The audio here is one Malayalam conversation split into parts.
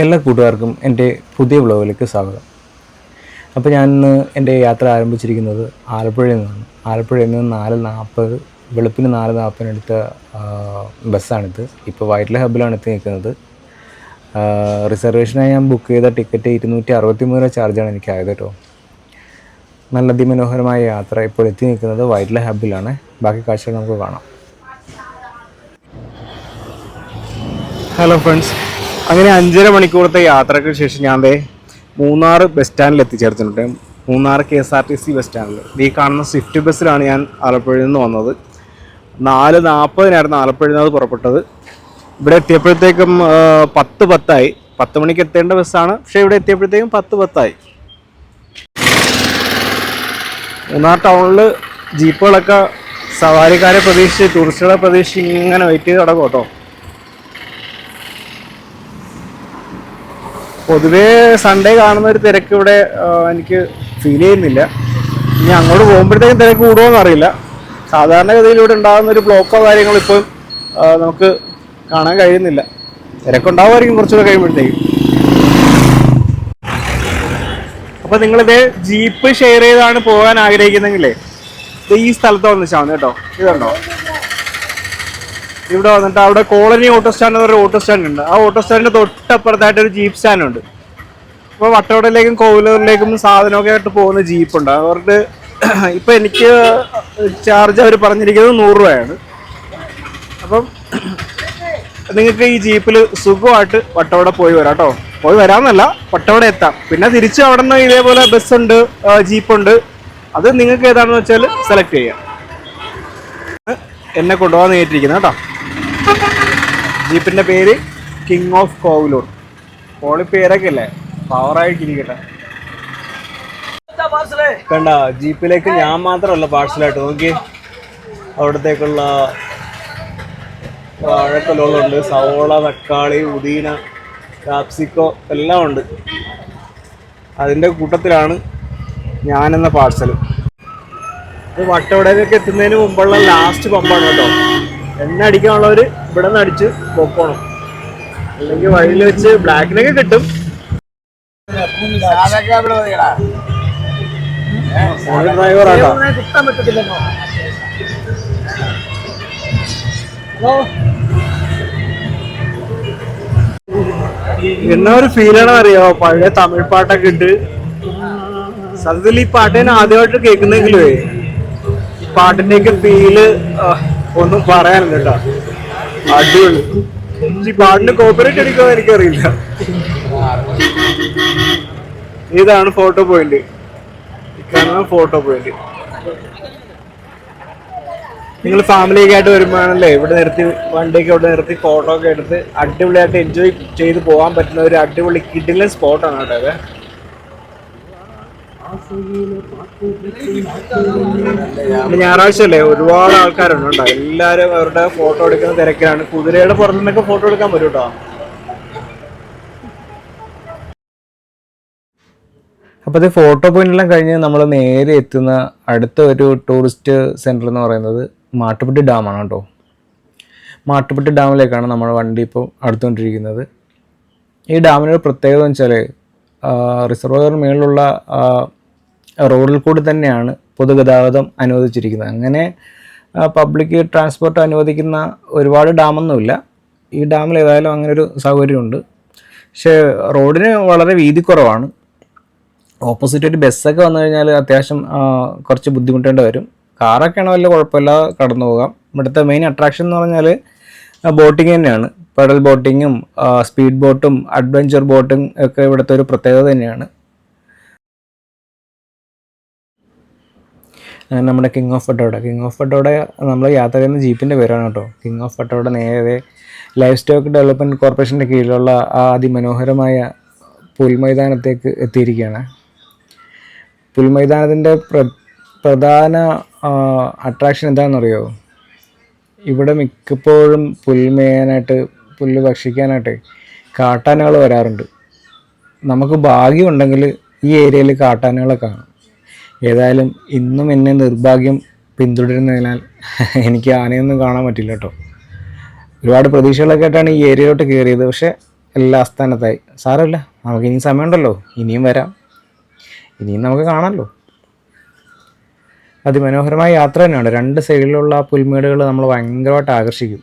എല്ലാ കൂട്ടുകാർക്കും എന്റെ പുതിയ വ്ലോഗിലേക്ക് സ്വാഗതം. അപ്പോൾ ഞാൻ ഇന്ന് എന്റെ യാത്ര ആരംഭിച്ചിരിക്കുന്നത് ആലപ്പുഴയിൽ നിന്നാണ്. ആലപ്പുഴയിൽ നിന്ന് നാല് നാൽപ്പത് വെളുപ്പിന് നാല് നാൽപ്പതിനെടുത്ത ബസ്സാണിത്. ഇപ്പോൾ വൈറ്റില ഹബിലാണ് എത്തി നിൽക്കുന്നത്. റിസർവേഷനായി ഞാൻ ബുക്ക് ചെയ്ത ടിക്കറ്റ് ഇരുന്നൂറ്റി അറുപത്തി മൂന്ന് രൂപ ചാർജാണ് എനിക്കായത് കേട്ടോ. നല്ല അതിമനോഹരമായ യാത്ര ഇപ്പോൾ എത്തി നിൽക്കുന്നത് വൈറ്റില ഹബിലാണ്. ബാക്കി കാഴ്ചകൾ നമുക്ക് കാണാം. ഹലോ ഫ്രണ്ട്സ് അങ്ങനെ അഞ്ചര മണിക്കൂറത്തെ യാത്രയ്ക്ക് ശേഷം ഞാൻ ദേ മൂന്നാർ ബസ് സ്റ്റാൻഡിൽ എത്തിച്ചേർത്തിട്ടുണ്ട്. Munnar K S R T C bus സ്റ്റാൻഡിൽ. ഈ കാണുന്ന സ്വിഫ്റ്റ് ബസ്സിലാണ് ഞാൻ ആലപ്പുഴയിൽ നിന്ന് വന്നത്. നാല് നാൽപ്പതിനായിരുന്നു ആലപ്പുഴയിൽ നിന്ന് പുറപ്പെട്ടത്. ഇവിടെ എത്തിയപ്പോഴത്തേക്കും പത്ത് പത്തായി. പത്ത് മണിക്ക് എത്തേണ്ട ബസ്സാണ്. പക്ഷേ ഇവിടെ എത്തിയപ്പോഴത്തേക്കും പത്ത് പത്തായി. മൂന്നാർ ടൗണിൽ ജീപ്പുകളൊക്കെ സവാരിക്കാരെ പ്രതീക്ഷിച്ച് ടൂറിസ്റ്റുകളെ പ്രതീക്ഷിച്ച് ഇങ്ങനെ വെയിറ്റ് ചെയ്ത് കിടക്കും കേട്ടോ. പൊതുവേ സൺഡേ കാണുന്ന ഒരു തിരക്ക് ഇവിടെ എനിക്ക് ഫീൽ ചെയ്യുന്നില്ല. ഇനി അങ്ങോട്ട് പോകുമ്പോഴത്തേക്കും തിരക്ക് കൂടുമോ അറിയില്ല. സാധാരണഗതിയിൽ ഇവിടെ ഉണ്ടാകുന്ന ഒരു ബ്ലോക്കോ കാര്യങ്ങളോ ഇപ്പം നമുക്ക് കാണാൻ കഴിയുന്നില്ല. തിരക്കുണ്ടാവുമായിരിക്കും കുറച്ചുകൂടെ കഴിയുമ്പോഴത്തേക്കും. അപ്പൊ നിങ്ങളിത് ജീപ്പ് ഷെയർ ചെയ്താണ് പോകാൻ ആഗ്രഹിക്കുന്നെങ്കിലേ ഈ സ്ഥലത്ത് വന്നിച്ചാൽ കേട്ടോ. ഇതുണ്ടോ ഇവിടെ വന്നിട്ട് അവിടെ കോളനി ഓട്ടോ സ്റ്റാൻഡ് എന്ന് പറഞ്ഞ ഓട്ടോ സ്റ്റാൻഡ് ഉണ്ട്. ആ ഓട്ടോ സ്റ്റാൻഡിന്റെ തൊട്ടപ്പുറത്തായിട്ട് ഒരു ജീപ്പ് സ്റ്റാൻഡ് ഉണ്ട്. അപ്പോൾ വട്ടവടയിലേക്കും കോവിലൂരിലേക്കും സാധനമൊക്കെ ആയിട്ട് പോകുന്ന ജീപ്പ് ഉണ്ട്. അവർക്ക് ഇപ്പൊ എനിക്ക് ചാർജ് അവർ പറഞ്ഞിരിക്കുന്നത് നൂറ് രൂപയാണ്. അപ്പം നിങ്ങൾക്ക് ഈ ജീപ്പിൽ സുഖമായിട്ട് വട്ടവട പോയി വരാം കേട്ടോ. പോയി വരാമെന്നല്ല വട്ടവട എത്താം. പിന്നെ തിരിച്ച് അവിടെ നിന്ന് ഇതേപോലെ ബസ് ഉണ്ട് ജീപ്പ് ഉണ്ട്. അത് നിങ്ങൾക്ക് ഏതാണെന്ന് വെച്ചാൽ സെലക്ട് ചെയ്യാം. എന്നെ കൊണ്ടുപോകാൻ നേരിട്ടിരിക്കുന്നത് കേട്ടോ. ജീപ്പിന്റെ പേര് കിങ് ഓഫ് കോവിലൂർ പോളി പേരൊക്കെ അല്ലേ പവറായിട്ടിരിക്കട്ടെ കണ്ട ജീപ്പിലേക്ക് ഞാൻ മാത്രമല്ല പാഴ്സലായിട്ട് നോക്കി അവിടത്തേക്കുള്ള വാഴക്കൊലകളുണ്ട്. സവോള തക്കാളി ഉദീന കാപ്സിക്കോ എല്ലാം ഉണ്ട്. അതിന്റെ കൂട്ടത്തിലാണ് ഞാനെന്ന പാഴ്സൽ വട്ടവടയിലേക്ക് എത്തുന്നതിന് മുമ്പുള്ള ലാസ്റ്റ് പമ്പാണ് കേട്ടോ. എണ്ണ അടിക്കാനുള്ളവർ ഇവിടെ നിന്ന് അടിച്ച് പൊക്കോണം. അല്ലെങ്കിൽ വഴിയിൽ വെച്ച് ബ്ലാക്കിനൊക്കെ കിട്ടും. ഡ്രൈവർ ആട്ടോ. എന്നാ ഒരു ഫീലാണ് അറിയോ പഴയ തമിഴ് പാട്ടൊക്കെ ഇട്ട്. സത്യത്തിൽ ഈ പാട്ട് ആദ്യമായിട്ട് കേൾക്കുന്നെങ്കിലേ പാട്ടിന്റെയൊക്കെ ഫീൽ ഒന്നും പറയാനില്ല കേട്ടോ. അടിപൊളി. ഈ പാട്ടിന് കോപ്പറേറ്റ് അടിക്കുമോ എനിക്കറിയില്ല. ഇതാണ് ഫോട്ടോ പോയിന്റ് കാണുന്ന ഫോട്ടോ പോയിന്റ് നിങ്ങൾ ഫാമിലിയൊക്കെ ആയിട്ട് വരുമ്പോഴാണല്ലേ ഇവിടെ നിർത്തി വണ്ടിയൊക്കെ ഇവിടെ നിർത്തി ഫോട്ടോ ഒക്കെ എടുത്ത് അടിപൊളിയായിട്ട് എൻജോയ് ചെയ്ത് പോകാൻ പറ്റുന്ന ഒരു അടിപൊളി കിഡിലെ സ്പോട്ടാണ് കേട്ടോ ഇന്ന് ഞായറാഴ്ച അല്ലേ ഒരുപാട് ആൾക്കാരുണ്ട് കേട്ടോ. എല്ലാവരും അവരുടെ ഫോട്ടോ എടുക്കുന്ന തിരക്കിലാണ്. കുതിരയുടെ പുറത്തു നിന്നൊക്കെ ഫോട്ടോ എടുക്കാൻ പറ്റും കേട്ടോ. അപ്പോൾ ഇത് ഫോട്ടോ പോയിന്റെല്ലാം കഴിഞ്ഞ് നമ്മൾ നേരെ എത്തുന്ന അടുത്ത ഒരു ടൂറിസ്റ്റ് സെന്റർ എന്ന് പറയുന്നത് മാട്ടുപ്പെട്ടി ഡാമാണ് കേട്ടോ. മാട്ടുപ്പെട്ടി ഡാമിലേക്കാണ് നമ്മൾ വണ്ടി ഇപ്പോൾ അടുത്തുകൊണ്ടിരിക്കുന്നത്. ഈ ഡാമിനൊരു പ്രത്യേകത എന്ന് വെച്ചാൽ റിസർവർ മേളിലുള്ള റോഡിൽ കൂടി തന്നെയാണ് പൊതുഗതാഗതം അനുവദിച്ചിരിക്കുന്നത്. അങ്ങനെ പബ്ലിക് ട്രാൻസ്പോർട്ട് അനുവദിക്കുന്ന ഒരുപാട് ഡാമൊന്നുമില്ല. ഈ ഡാമിൽ ഏതായാലും അങ്ങനെ ഒരു സൗകര്യമുണ്ട്. പക്ഷേ റോഡിന് വളരെ വീതി കുറവാണ്. ഓപ്പോസിറ്റ് ഒരു ബസ്സൊക്കെ വന്നു കഴിഞ്ഞാൽ അത്യാവശ്യം കുറച്ച് ബുദ്ധിമുട്ടേണ്ടി വരും. കാറൊക്കെ ആണെങ്കിൽ വലിയ കുഴപ്പമില്ല കടന്നു പോകാം. ഇവിടുത്തെ മെയിൻ അട്രാക്ഷൻ എന്ന് പറഞ്ഞാൽ ബോട്ടിങ് തന്നെയാണ്. പെഡൽ ബോട്ടിങ്ങും സ്പീഡ് ബോട്ടും അഡ്വഞ്ചർ ബോട്ടും ഒക്കെ ഇവിടുത്തെ ഒരു പ്രത്യേകത തന്നെയാണ്. നമ്മുടെ king of Fatorda king of Fatorda നമ്മൾ യാത്ര ചെയ്യുന്ന ജീപ്പിന്റെ പേരാണ് കേട്ടോ. കിങ് ഓഫ് ഫട്ടോഡ നേരെ ലൈഫ് സ്റ്റോക്ക് ഡെവലപ്മെന്റ് കോർപ്പറേഷന്റെ കീഴിലുള്ള ആ അതിമനോഹരമായ പുൽമൈതാനത്തേക്ക് എത്തിയിരിക്കുകയാണ്. പുൽമൈതാനത്തിന്റെ പ്ര പ്രധാന അട്രാക്ഷൻ എന്താണെന്നറിയോ? ഇവിടെ മിക്കപ്പോഴും പുൽമേയാനായിട്ട് പുല്ല് ഭക്ഷിക്കാനായിട്ട് കാട്ടാനകൾ വരാറുണ്ട്. നമുക്ക് ഭാഗ്യമുണ്ടെങ്കിൽ ഈ ഏരിയയിൽ കാട്ടാനകളെ കാണും. ഏതായാലും ഇന്നും എന്നെ നിർഭാഗ്യം പിന്തുടരുന്നതിനാൽ എനിക്ക് ആനയൊന്നും കാണാൻ പറ്റില്ല കേട്ടോ. ഒരുപാട് പ്രതീക്ഷകളൊക്കെ ആയിട്ടാണ് ഈ ഏരിയയിലോട്ട് കയറിയത്. പക്ഷേ എല്ലാ ആസ്ഥാനത്തായി സാരമില്ല നമുക്ക് ഇനിയും സമയമുണ്ടല്ലോ. ഇനിയും വരാം. ഇനിയും നമുക്ക് കാണാമല്ലോ. അതിമനോഹരമായ യാത്ര തന്നെയാണ്. രണ്ട് സൈഡിലുള്ള പുൽമേടുകൾ നമ്മൾ ഭയങ്കരമായിട്ട് ആകർഷിക്കും.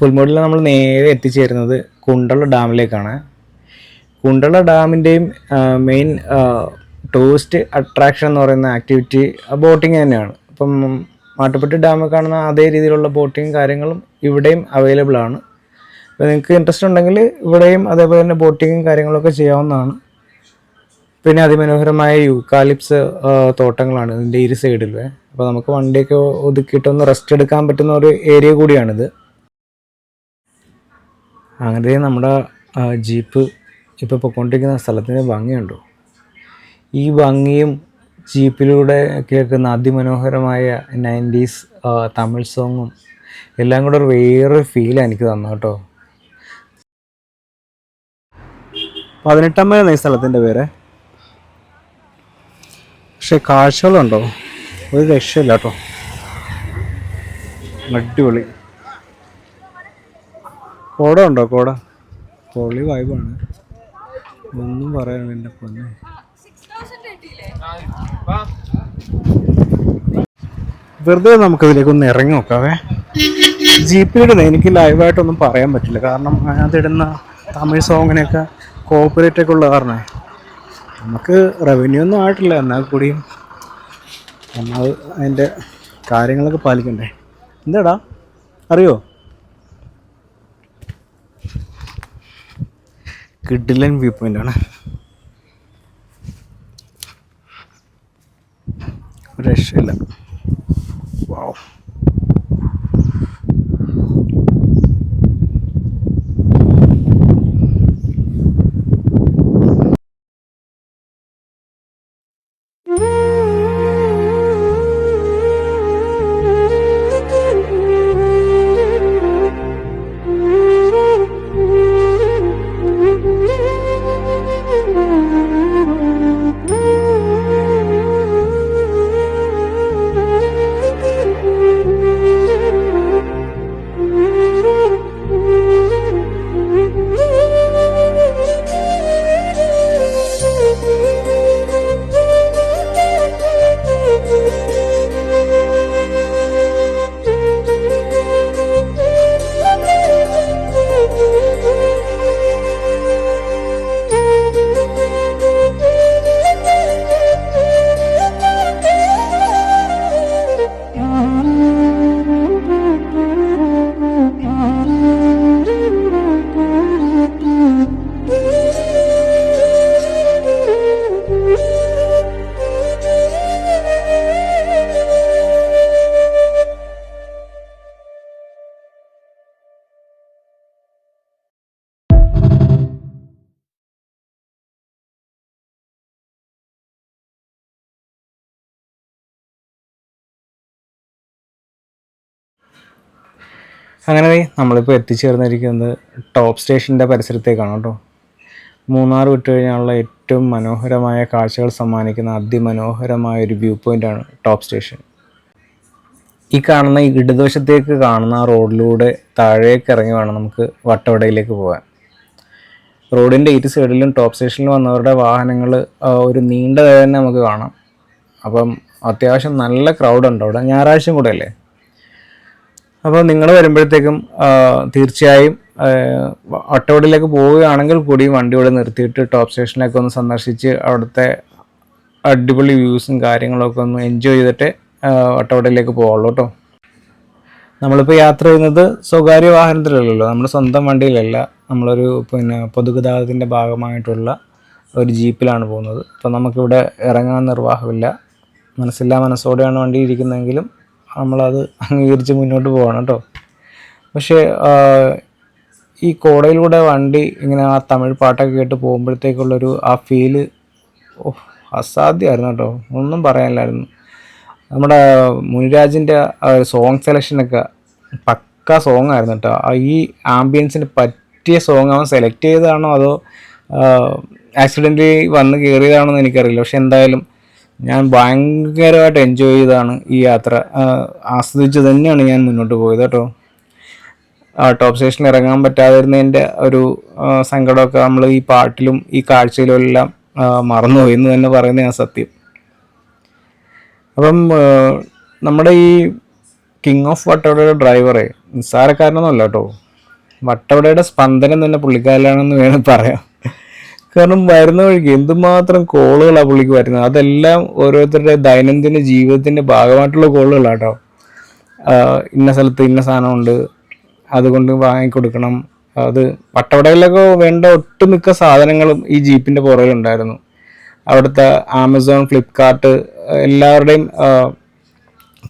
പുൽമേടിൽ നമ്മൾ നേരെ എത്തിച്ചേരുന്നത് കുണ്ടള ഡാമിലേക്കാണ്. കുണ്ടള ഡാമിന്റെയും മെയിൻ ടൂറിസ്റ്റ് അട്രാക്ഷൻ എന്ന് പറയുന്ന ആക്ടിവിറ്റി ബോട്ടിങ് തന്നെയാണ്. ഇപ്പം മാട്ടുപ്പെട്ടി ഡാമിൽ കാണുന്ന അതേ രീതിയിലുള്ള ബോട്ടിങ് കാര്യങ്ങളും ഇവിടെയും അവൈലബിൾ ആണ്. അപ്പോൾ നിങ്ങൾക്ക് ഇൻട്രസ്റ്റ് ഉണ്ടെങ്കിൽ ഇവിടെയും അതേപോലെ തന്നെ ബോട്ടിങ്ങും കാര്യങ്ങളൊക്കെ ചെയ്യാവുന്നതാണ്. പിന്നെ അതിമനോഹരമായ യൂക്കാലിപ്സ് തോട്ടങ്ങളാണ് ഇതിന്റെ ഇരു സൈഡിൽ അപ്പോൾ നമുക്ക് വണ്ടിയൊക്കെ ഒതുക്കിയിട്ടൊന്ന് റെസ്റ്റ് എടുക്കാൻ പറ്റുന്ന ഒരു ഏരിയ കൂടിയാണിത്. അങ്ങനെ നമ്മുടെ ജീപ്പ് ഇപ്പോൾ പൊയ്ക്കൊണ്ടിരിക്കുന്ന സ്ഥലത്തിന്റെ ഭംഗിയുണ്ടോ? ഈ ഭംഗിയും ജീപ്പിലൂടെ കേൾക്കുന്ന അതിമനോഹരമായ നയന്റീസ് തമിഴ് സോങ്ങും എല്ലാം കൂടെ ഒരു വേറൊരു ഫീലാണ് എനിക്ക് തന്നു കേട്ടോ. പതിനെട്ടാം മൈൽ ഈ സ്ഥലത്തിന്റെ പേര്? പക്ഷെ കാഴ്ചകളുണ്ടോ? ഒരു രക്ഷയില്ല കേട്ടോ. അടിപൊളി. കോട ഉണ്ടോ കോട? പൊളി വൈബാണ് ഒന്നും പറയാനില്ല പൊന്നെ. വെറുതെ നമുക്കിതിലേക്ക് ഒന്ന് ഇറങ്ങി നോക്കാവേ. ജിപിയുടെ എനിക്ക് ലൈവായിട്ടൊന്നും പറയാൻ പറ്റില്ല. കാരണം അതിടുന്ന തമിഴ് സോങ്ങിനെയൊക്കെ കോപ്പറേറ്റ് ഒക്കെ ഉള്ള കാരണമേ നമുക്ക് റവന്യൂ ഒന്നും ആയിട്ടില്ല. എന്നാൽ കൂടിയും നമ്മൾ അതിന്റെ കാര്യങ്ങളൊക്കെ പാലിക്കണ്ടേ. എന്താടാ? അറിയോ? കിഡിലൻ വ്യൂ പോയിന്റ് ഒരു രക്ഷയില്ല വാവ് അങ്ങനെ നമ്മളിപ്പോൾ എത്തിച്ചേർന്നിരിക്കുന്നത് ടോപ്പ് സ്റ്റേഷന്റെ പരിസരത്തേക്കാണ് കേട്ടോ. മൂന്നാർ വിട്ട് കഴിഞ്ഞാലുള്ള ഏറ്റവും മനോഹരമായ കാഴ്ചകൾ സമ്മാനിക്കുന്ന അതിമനോഹരമായ ഒരു വ്യൂ പോയിന്റാണ് ടോപ്പ് സ്റ്റേഷൻ ഈ കാണുന്ന ഇടതുവശത്തേക്ക് കാണുന്ന റോഡിലൂടെ താഴേക്ക് ഇറങ്ങി വേണം നമുക്ക് വട്ടവടയിലേക്ക് പോകാൻ. റോഡിന്റെ ഇരു സൈഡിലും ടോപ്പ് സ്റ്റേഷനിൽ വന്നവരുടെ വാഹനങ്ങൾ ഒരു നീണ്ട തന്നെ നമുക്ക് കാണാം. അപ്പം അത്യാവശ്യം നല്ല ക്രൗഡ് ഉണ്ട് അവിടെ. ഞായറാഴ്ചയും കൂടെ അല്ലേ? അപ്പോൾ നിങ്ങൾ വരുമ്പോഴത്തേക്കും തീർച്ചയായും ഒട്ടോടിലേക്ക് പോവുകയാണെങ്കിൽ കൂടി വണ്ടി ഇവിടെ നിർത്തിയിട്ട് ടോപ്പ് സ്റ്റേഷനിലേക്ക് ഒന്ന് സന്ദർശിച്ച് അവിടുത്തെ അടിപൊളി വ്യൂസും കാര്യങ്ങളൊക്കെ ഒന്ന് എൻജോയ് ചെയ്തിട്ട് ഒട്ടോടിലേക്ക് പോവുള്ളൂ കേട്ടോ. നമ്മളിപ്പോൾ യാത്ര ചെയ്യുന്നത് സ്വകാര്യ വാഹനത്തിലല്ലല്ലോ നമ്മുടെ സ്വന്തം വണ്ടിയിലല്ല. നമ്മളൊരു പിന്നെ പൊതുഗതാഗതത്തിന്റെ ഭാഗമായിട്ടുള്ള ഒരു ജീപ്പിലാണ് പോകുന്നത്. അപ്പോൾ നമുക്കിവിടെ ഇറങ്ങാൻ നിർവാഹമില്ല. മനസ്സില്ലാ മനസ്സോടെയാണ് വണ്ടി ഇരിക്കുന്നതെങ്കിലും നമ്മളത് അംഗീകരിച്ച് മുന്നോട്ട് പോകണം കേട്ടോ. പക്ഷേ ഈ കോടയിലൂടെ വണ്ടി ഇങ്ങനെ ആ തമിഴ് പാട്ടൊക്കെ കേട്ട് പോകുമ്പോഴത്തേക്കുള്ളൊരു ആ ഫീൽ ഓ അസാധ്യമായിരുന്നു കേട്ടോ. ഒന്നും പറയാനില്ലായിരുന്നു. നമ്മുടെ മുനിരാജിന്റെ സോങ് സെലക്ഷനൊക്കെ പക്ക സോങ് ആയിരുന്നു കേട്ടോ. ഈ ആംബിയൻസിന് പറ്റിയ സോങ് അവൻ സെലക്ട് ചെയ്തതാണോ അതോ ആക്സിഡന്റ് വന്ന് കയറിയതാണോ എന്ന് എനിക്കറിയില്ല. പക്ഷെ എന്തായാലും ഞാൻ ഭയങ്കരമായിട്ട് എൻജോയ് ചെയ്താണ് ഈ യാത്ര. ആസ്വദിച്ച് തന്നെയാണ് ഞാൻ മുന്നോട്ട് പോയത് കേട്ടോ. ടോപ്പ് സ്റ്റേഷനിൽ ഇറങ്ങാൻ പറ്റാതിരുന്നതിന്റെ ഒരു സങ്കടമൊക്കെ നമ്മൾ ഈ പാട്ടിലും ഈ കാഴ്ചയിലും എല്ലാം മറന്നുപോയി എന്ന് തന്നെ ഞാൻ സത്യം. അപ്പം നമ്മുടെ ഈ കിങ് ഓഫ് വട്ടവടയുടെ ഡ്രൈവറെ നിസ്സാരക്കാരനൊന്നുമല്ല കേട്ടോ. വട്ടവടയുടെ സ്പന്ദനം തന്നെ പുള്ളിക്കാരനാണെന്ന് വേണം പറയാം കാരണം വരുന്ന വഴിക്ക് എന്തുമാത്രം കോളുകളാണ് പുള്ളിക്ക് വരുന്നത്? അതെല്ലാം ഓരോരുത്തരുടെ ദൈനംദിന ജീവിതത്തിന്റെ ഭാഗമായിട്ടുള്ള കോളുകളാണ് കേട്ടോ ഇന്ന സ്ഥലത്ത് ഇന്ന സാധനമുണ്ട് അതുകൊണ്ട് വാങ്ങിക്കൊടുക്കണം. അത് പട്ടവടയിലൊക്കെ വേണ്ട ഒട്ടുമിക്ക സാധനങ്ങളും ഈ ജീപ്പിന്റെ പുറകിലുണ്ടായിരുന്നു അവിടുത്തെ ആമസോൺ ഫ്ലിപ്കാർട്ട് എല്ലാവരുടെയും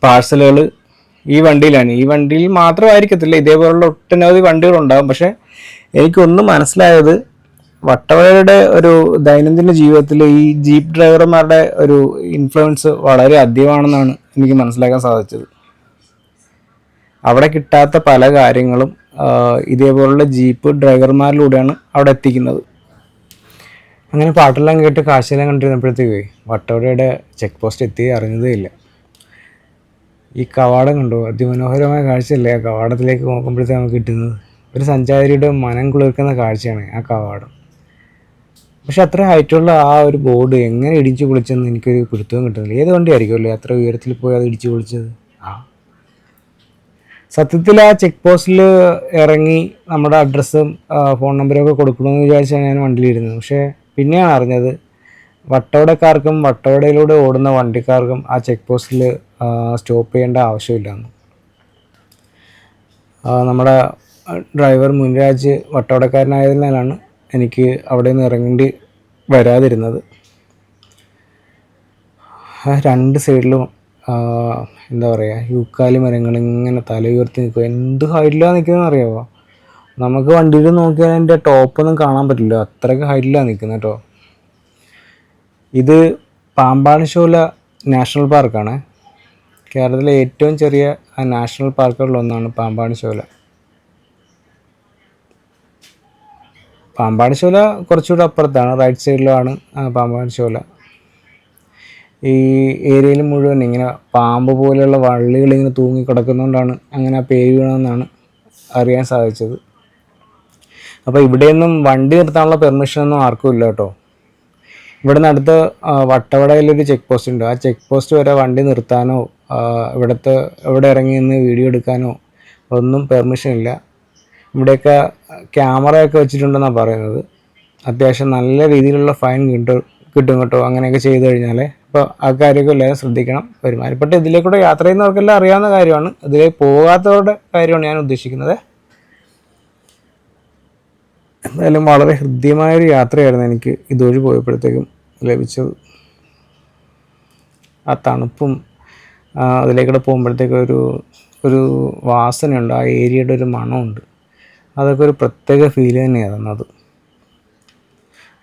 പാഴ്സലുകൾ ഈ വണ്ടിയിലാണ്. ഈ വണ്ടിയിൽ മാത്രമായിരിക്കത്തില്ല ഇതേപോലുള്ള ഒട്ടനവധി വണ്ടികളുണ്ടാകും പക്ഷെ എനിക്കൊന്നും മനസ്സിലായത് വട്ടവടയുടെ ഒരു ദൈനംദിന ജീവിതത്തിൽ ഈ ജീപ്പ് ഡ്രൈവർമാരുടെ ഒരു ഇൻഫ്ലുവൻസ് വളരെ അധികമാണെന്നാണ് എനിക്ക് മനസ്സിലാക്കാൻ സാധിച്ചത്. അവിടെ കിട്ടാത്ത പല കാര്യങ്ങളും ഇതേപോലുള്ള ജീപ്പ് ഡ്രൈവർമാരിലൂടെയാണ് അവിടെ എത്തിക്കുന്നത്. അങ്ങനെ പാട്ടെല്ലാം കേട്ട് കാശെല്ലാം കണ്ടിരുന്നപ്പോഴത്തേക്ക് വട്ടവടയുടെ ചെക്ക് പോസ്റ്റ് എത്തി അറിഞ്ഞതേ ഇല്ല. ഈ കവാടം കണ്ടു? അതിമനോഹരമായ കാഴ്ചയല്ലേ ആ കവാടത്തിലേക്ക് നോക്കുമ്പോഴത്തേക്ക് നമുക്ക് കിട്ടുന്നത്? ഒരു സഞ്ചാരിയുടെ മനം കുളിർക്കുന്ന കാഴ്ചയാണ് ആ കവാടം. പക്ഷെ അത്ര ഹൈറ്റുള്ള ആ ഒരു ബോർഡ് എങ്ങനെ ഇടിച്ചു പൊളിച്ചെന്ന് എനിക്കൊരു പിടുത്തവും കിട്ടുന്നില്ല. ഏത് വണ്ടിയായിരിക്കുമല്ലേ അത്ര ഉയരത്തിൽ പോയി അത് ഇടിച്ചു പൊളിച്ചത്? ആ. സത്യത്തിൽ ആ ചെക്ക് പോസ്റ്റിൽ ഇറങ്ങി നമ്മുടെ അഡ്രസ്സും ഫോൺ നമ്പറും ഒക്കെ കൊടുക്കണമെന്ന് വിചാരിച്ചാണ് ഞാൻ വണ്ടിയിലിരുന്നത്. പക്ഷേ പിന്നെയാണ് അറിഞ്ഞത് വട്ടവടക്കാർക്കും വട്ടവടയിലൂടെ ഓടുന്ന വണ്ടിക്കാർക്കും ആ ചെക്ക് പോസ്റ്റിൽ സ്റ്റോപ്പ് ചെയ്യേണ്ട ആവശ്യമില്ലെന്ന്. നമ്മുടെ ഡ്രൈവർ മുൻരാജ് വട്ടവടക്കാരനായതിനാലാണ് എനിക്ക് അവിടെ നിന്ന് ഇറങ്ങേണ്ടി വരാതിരുന്നത്. ആ രണ്ട് സൈഡിലും എന്താ പറയുക യൂക്കാലി മരങ്ങൾ ഇങ്ങനെ തല ഉയർത്തി നിൽക്കുക. എന്ത് ഹൈറ്റിലാണ് നിൽക്കുന്നതെന്ന് അറിയാമോ നമുക്ക് വണ്ടിയിൽ നോക്കിയാൽ എന്റെ ടോപ്പൊന്നും കാണാൻ പറ്റില്ല. അത്രയ്ക്ക് ഹൈറ്റിലാണ് നിൽക്കുന്നത് കേട്ടോ. ഇത് പാമ്പാടിശോല നാഷണൽ പാർക്കാണ്. കേരളത്തിലെ ഏറ്റവും ചെറിയ നാഷണൽ പാർക്കുകളിലൊന്നാണ് പാമ്പാടിശോല പാമ്പാടിശോല കുറച്ചുകൂടെ അപ്പുറത്താണ്. റൈറ്റ് സൈഡിലാണ് പാമ്പാടി ശോല. ഈ ഏരിയയിൽ മുഴുവൻ ഇങ്ങനെ പാമ്പ് പോലെയുള്ള വള്ളികൾ ഇങ്ങനെ തൂങ്ങി കിടക്കുന്നതുകൊണ്ടാണ് അങ്ങനെ ആ പേര് വീണമെന്നാണ് അറിയാൻ സാധിച്ചത്. അപ്പോൾ ഇവിടെയൊന്നും വണ്ടി നിർത്താനുള്ള പെർമിഷനൊന്നും ആർക്കും ഇല്ല കേട്ടോ. ഇവിടെ നിന്ന് അടുത്ത് വട്ടവടയിലൊരു ചെക്ക് പോസ്റ്റ് ഉണ്ട്. ആ ചെക്ക് പോസ്റ്റ് വരെ വണ്ടി നിർത്താനോ ഇവിടുത്തെ ഇവിടെ ഇറങ്ങി നിന്ന് വീഡിയോ എടുക്കാനോ ഒന്നും പെർമിഷൻ ഇല്ല. ഇവിടെയൊക്കെ ക്യാമറയൊക്കെ വെച്ചിട്ടുണ്ടെന്നാണ് പറയുന്നത്. അത്യാവശ്യം നല്ല രീതിയിലുള്ള ഫൈൻ കിട്ടും കിട്ടും കേട്ടോ. അങ്ങനെയൊക്കെ ചെയ്തു കഴിഞ്ഞാൽ അപ്പോൾ ആ കാര്യമൊക്കെ എല്ലാവരും ശ്രദ്ധിക്കണം വരുമാനപ്പെട്ട് ഇതിലേക്കൂടെ യാത്ര ചെയ്യുന്നവർക്കെല്ലാം അറിയാവുന്ന കാര്യമാണ്. ഇതിലേക്ക് പോകാത്തവരുടെ കാര്യമാണ് ഞാൻ ഉദ്ദേശിക്കുന്നത്. എന്തായാലും വളരെ ഹൃദ്യമായൊരു യാത്രയായിരുന്നു എനിക്ക് ഇതുവഴി പോയപ്പോഴത്തേക്കും ലഭിച്ചത്. ആ തണുപ്പും അതിലേക്കൂടെ പോകുമ്പോഴത്തേക്കും ഒരു ഒരു വാസനയുണ്ട്. ആ ഏരിയയുടെ ഒരു മണമുണ്ട്. അതൊക്കെ ഒരു പ്രത്യേക ഫീൽ തന്നെയാണ് അത്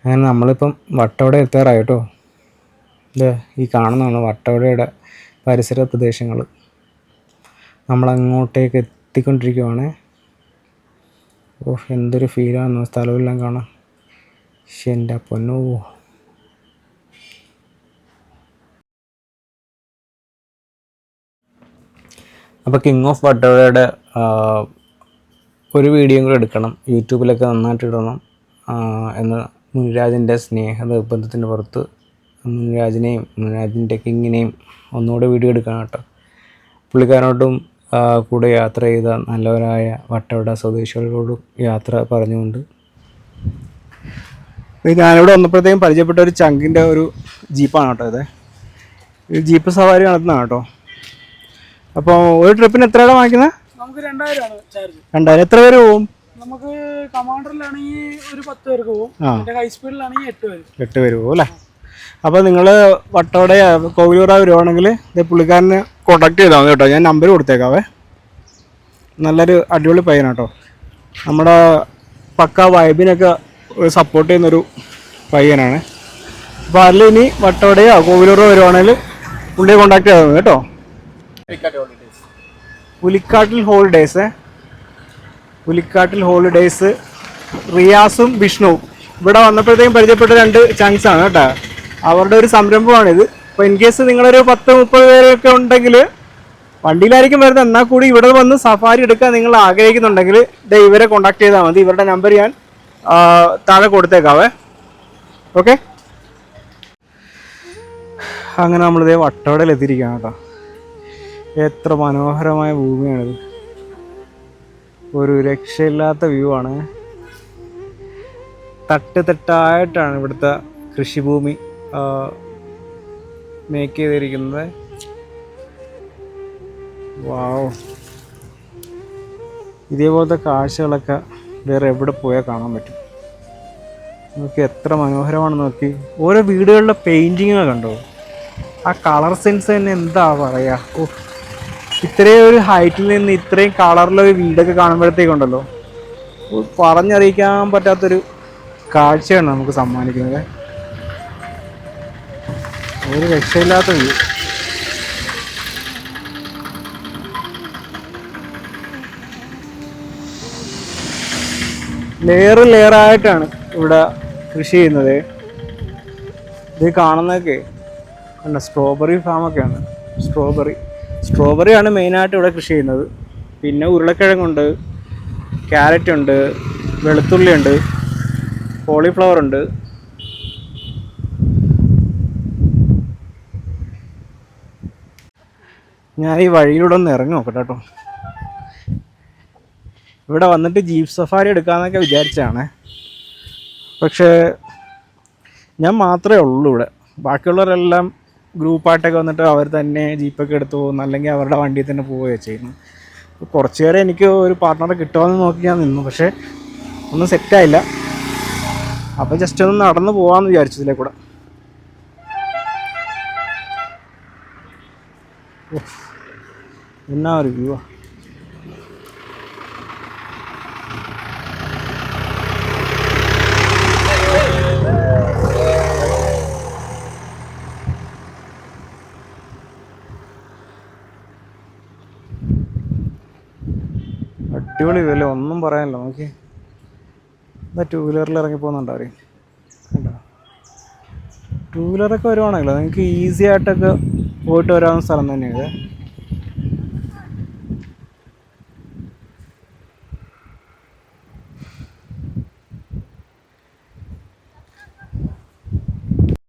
അങ്ങനെ നമ്മളിപ്പം വട്ടവട എത്താറായി കേട്ടോ ഇത് ഈ കാണുന്നതാണ് വട്ടവടയുടെ പരിസര പ്രദേശങ്ങൾ നമ്മളങ്ങോട്ടേക്ക് എത്തിക്കൊണ്ടിരിക്കുവാണ്. ഓ എന്തൊരു ഫീലാണ് സ്ഥലമെല്ലാം കാണാം പക്ഷെ എന്റെ പൊന്നോ. അപ്പോൾ കിങ് ഓഫ് വട്ടവടയുടെ ഒരു വീഡിയോയും കൂടെ എടുക്കണം. യൂട്യൂബിലൊക്കെ നന്നായിട്ട് ഇടണം എന്ന് മുനിരാജിന്റെ സ്നേഹ നിർബന്ധത്തിന് പുറത്ത് മുനിരാജിനെയും മുനിരാജിന്റെ കിങ്ങിനെയും ഒന്നുകൂടെ വീഡിയോ എടുക്കണം കേട്ടോ. പുള്ളിക്കാരനോട്ടും കൂടെ യാത്ര ചെയ്ത നല്ലവരായ വട്ടവട സ്വദേശികളോടും യാത്ര പറഞ്ഞുകൊണ്ട്. ഞാനിവിടെ വന്നപ്പോഴത്തേക്കും പരിചയപ്പെട്ട ഒരു ചങ്കിന്റെ ഒരു ജീപ്പാണ് കേട്ടോ ഇത്. ജീപ്പ് സവാരി നടത്തുന്നതാണ് കേട്ടോ. അപ്പോൾ ഒരു ട്രിപ്പിന് എത്രയാണ് വാങ്ങിക്കുന്നത്? നമുക്ക് രണ്ടായിരമാണ് ചാർജ്. രണ്ടായിരം. എത്ര പേര് പോവും? നമുക്ക് കമാൻഡറിലാണെങ്കിൽ ഒരു പത്ത് പേർക്ക് പോകും. ഹൈ സ്പീഡിലാണെങ്കിൽ എട്ട് പേര്. എട്ട് പേര് പോകും അല്ലേ? അപ്പോൾ നിങ്ങൾ വട്ടോടെ കോവിലൂറ വരുവാണെങ്കിൽ ഇത് പുള്ളിക്കാരനെ കോണ്ടാക്ട് ചെയ്താൽ മതി കേട്ടോ. ഞാൻ നമ്പർ കൊടുത്തേക്കാവേ. നല്ലൊരു അടിപൊളി പയ്യനാണ് കേട്ടോ നമ്മുടെ പക്ക വൈബിനൊക്കെ സപ്പോർട്ട് ചെയ്യുന്നൊരു പയ്യനാണ്. അപ്പോൾ അതിൽ ഇനി വട്ടോടെയോ കോവിലൂറോ വരുവാണെങ്കിൽ പുള്ളിയെ കോണ്ടാക്ട് ചെയ്താൽ മതി കേട്ടോ. പുലിക്കാട്ടിൽ ഹോളിഡേയ്സ് പുലിക്കാട്ടിൽ ഹോളിഡേയ്സ് റിയാസും വിഷ്ണുവും. ഇവിടെ വന്നപ്പോഴത്തേക്കും പരിചയപ്പെട്ട രണ്ട് ചങ്സ് ആണ് കേട്ടോ. അവരുടെ ഒരു സംരംഭമാണിത് അപ്പോൾ ഇൻ കേസ് നിങ്ങളൊരു പത്ത് മുപ്പത് പേരൊക്കെ ഉണ്ടെങ്കിൽ വണ്ടിയിലായിരിക്കും വരുന്നത്. എന്നാൽ കൂടി ഇവിടെ വന്ന് സഫാരി എടുക്കാൻ നിങ്ങൾ ആഗ്രഹിക്കുന്നുണ്ടെങ്കിൽ ഇതേ ഇവരെ കോൺടാക്ട് ചെയ്താൽ മതി. ഇവരുടെ നമ്പർ ഞാൻ താഴെ കൊടുത്തേക്കാവേ. ഓക്കെ അങ്ങനെ നമ്മളിതേ വട്ടവടയിൽ എത്തിയിരിക്കുകയാണ് കേട്ടോ. എത്ര മനോഹരമായ ഭൂമിയാണിത്. ഒരു രക്ഷയില്ലാത്ത വ്യൂ ആണ്. തട്ട് തട്ടായിട്ടാണ് ഇവിടുത്തെ കൃഷിഭൂമി മേക്ക് ചെയ്തിരിക്കുന്നത്. വാവ് ഇതേപോലത്തെ കാഴ്ചകളൊക്കെ വേറെ എവിടെ പോയാൽ കാണാൻ പറ്റും? നോക്കി എത്ര മനോഹരമാണ് നോക്കി. ഓരോ വീടുകളിലെ പെയിന്റിങ്ങുകൾ കണ്ടോ? ആ കളർ സെൻസ് തന്നെ എന്താ പറയുക ഓ ഇത്രയും ഒരു ഹൈറ്റിൽ നിന്ന് ഇത്രയും കളറിലൊരു വീടൊക്കെ കാണുമ്പോഴത്തേക്കുണ്ടല്ലോ പറഞ്ഞറിയിക്കാൻ പറ്റാത്തൊരു കാഴ്ചയാണ് നമുക്ക് സമ്മാനിക്കുന്നത്. ഒരു രക്ഷയില്ലാത്ത വ്യൂ ലെയർ ലെയറായിട്ടാണ് ഇവിടെ കൃഷി ചെയ്യുന്നത്. ഇത് കാണുന്നതൊക്കെ കണ്ട? സ്ട്രോബെറി ഫാമൊക്കെയാണ് സ്ട്രോബെറി സ്ട്രോബെറിയാണ് മെയിനായിട്ട് ഇവിടെ കൃഷി ചെയ്യുന്നത്. പിന്നെ ഉരുളക്കിഴങ്ങുണ്ട് ക്യാരറ്റ് ഉണ്ട് വെളുത്തുള്ളി ഉണ്ട് കോളിഫ്ലവർ ഉണ്ട്. ഞാൻ ഈ വഴിയിലൂടെ ഒന്ന് ഇറങ്ങി നോക്കട്ടെ കേട്ടോ. ഇവിടെ വന്നിട്ട് ജീപ്പ് സഫാരി എടുക്കാമെന്നൊക്കെ വിചാരിച്ചാണ്. പക്ഷേ ഞാൻ മാത്രമേ ഉള്ളൂ ഇവിടെ. ബാക്കിയുള്ളവരെല്ലാം ഗ്രൂപ്പായിട്ടൊക്കെ വന്നിട്ട് അവർ തന്നെ ജീപ്പൊക്കെ എടുത്ത് പോകുന്നു. അല്ലെങ്കിൽ അവരുടെ വണ്ടിയിൽ തന്നെ പോവുകയോ ചെയ്യുന്നു. കുറച്ച് നേരം എനിക്ക് ഒരു പാർട്ട്ണറെ കിട്ടുമെന്ന് നോക്കി ഞാൻ നിന്നു. പക്ഷേ ഒന്നും സെറ്റായില്ല അപ്പോൾ ജസ്റ്റ് ഒന്ന് നടന്നു പോകാമെന്ന് വിചാരിച്ചു ഇതിലെ കൂടെ. എന്നാ ഒരു വ്യൂ അടിപൊളി വില ഒന്നും പറയാനില്ല. നോക്കി. എന്താ ടൂ വീലറിൽ ഇറങ്ങി പോകുന്നുണ്ടോ കണ്ടോ? ടൂ വീലറൊക്കെ വരുവാണെങ്കിലോ? നിങ്ങൾക്ക് ഈസി ആയിട്ടൊക്കെ പോയിട്ട് വരാവുന്ന സ്ഥലം തന്നെയാണ്